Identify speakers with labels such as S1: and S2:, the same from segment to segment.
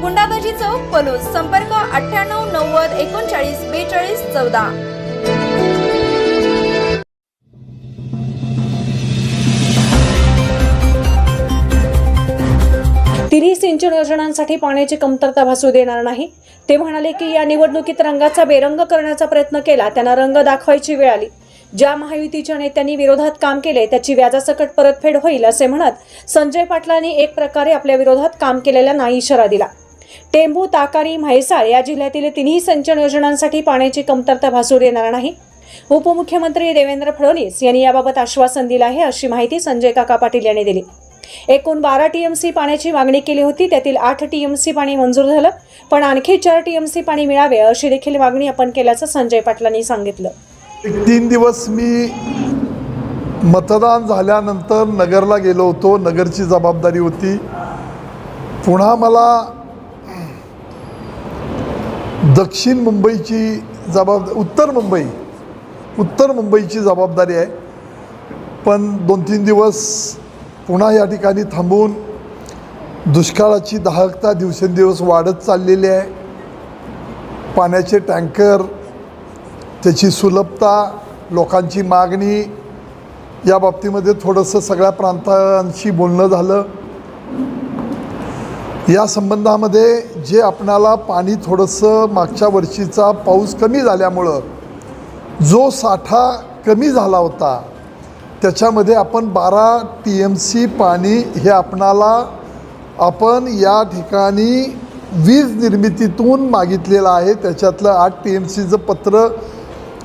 S1: गुंडाबाजी चौक पलूस संपर्क अठ्ठ्याण्णव नव्वद एकोणचाळीस बेचाळीस चौदा.
S2: तिन्ही सिंचन योजनांसाठी पाण्याची कमतरता भासू देणार नाही. ते म्हणाले की या निवडणुकीत रंगाचा बेरंग करण्याचा प्रयत्न केला त्यांना रंग दाखवायची वेळ आली. ज्या महायुतीच्या नेत्यांनी विरोधात काम केले त्याची व्याजासकट परतफेड होईल असे म्हणत संजय पाटलांनी एक प्रकारे आपल्या विरोधात काम केलेला नाही इशारा दिला. टेंभू ताकारी म्हैसाळ या जिल्ह्यातील तिन्ही सिंचन योजनांसाठी पाण्याची कमतरता भासू देणार नाही. उपमुख्यमंत्री देवेंद्र फडणवीस यांनी याबाबत आश्वासन दिलं आहे अशी माहिती संजय काका पाटील यांनी दिली. एकूण बारा टीएमसी पाण्याची मागणी केली होती त्यातील आठ टीएमसी पाणी मंजूर झालं पण आणखी चार टीएमसी पाणी मिळावे अशी देखील मागणी आपण केल्याचं संजय पाटलांनी सांगितलं.
S3: तीन दिवस मी मतदान झाल्यानंतर नगरला गेलो होतो नगरची जबाबदारी होती. पुन्हा मला दक्षिण मुंबईची जबाब उत्तर मुंबई उत्तर मुंबईची जबाबदारी आहे. पण दोन तीन दिवस पुन्हा या ठिकाणी थांबून दुष्काळाची दाहकता दिवसेंदिवस वाढत चाललेली आहे. पाण्याचे टँकर त्याची सुलभता लोकांची मागणी या बाबतीमध्ये थोडंसं सगळ्या प्रांतांशी बोलणं झालं. या संबंधामध्ये जे आपणाला पाणी थोडंसं मागच्या वर्षीचा पाऊस कमी झाल्यामुळं जो साठा कमी झाला होता त्याच्यामध्ये आपण बारा टी एम सी पाणी हे आपणाला आपण या ठिकाणी वीज निर्मितीतून मागितलेलं आहे. त्याच्यातलं आठ टी एम सीचं पत्र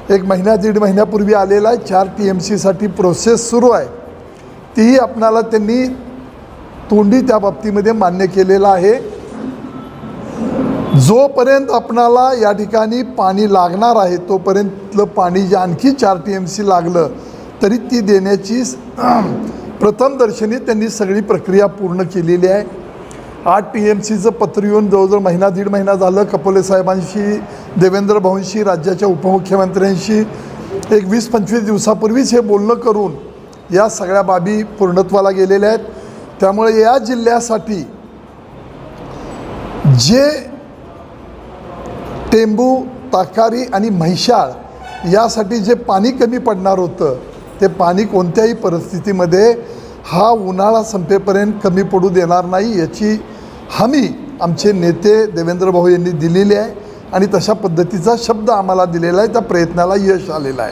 S3: एक महिन्या दीड महिन्यापूर्वी आलेलं आहे. चार टी एम सीसाठी प्रोसेस सुरू आहे. तीही आपणाला त्यांनी तोंडी त्या बाबतीमध्ये मान्य केलेलं आहे. जोपर्यंत आपणाला या ठिकाणी पाणी लागणार आहे तोपर्यंतलं पाणी जे आणखी चार टी एम सी लागलं तरी ती देण्याची प्रथम दर्शनी त्यांनी सगळी प्रक्रिया पूर्ण केलेली आहे. आठ टी एम सीचं पत्र येऊन जवळजवळ महिना दीड महिना झालं. कपोले साहेबांशी देवेंद्र भाऊंशी राज्याच्या उपमुख्यमंत्र्यांशी एक वीस पंचवीस दिवसापूर्वीच हे बोलणं करून या सगळ्या बाबी पूर्णत्वाला गेलेल्या आहेत. त्यामुळे या जिल्ह्यासाठी जे टेंबू ताकारी आणि म्हैशाळ यासाठी जे पाणी कमी पडणार होतं ते पाणी कोणत्याही परिस्थितीमध्ये हा उन्हाळा संपेपर्यंत कमी पडू देणार नाही याची हमी आमचे नेते देवेंद्र भाऊ यांनी दिलेली आहे आणि तशा पद्धतीचा शब्द आम्हाला दिलेला आहे त्या प्रयत्नाला यश आलेलं आहे.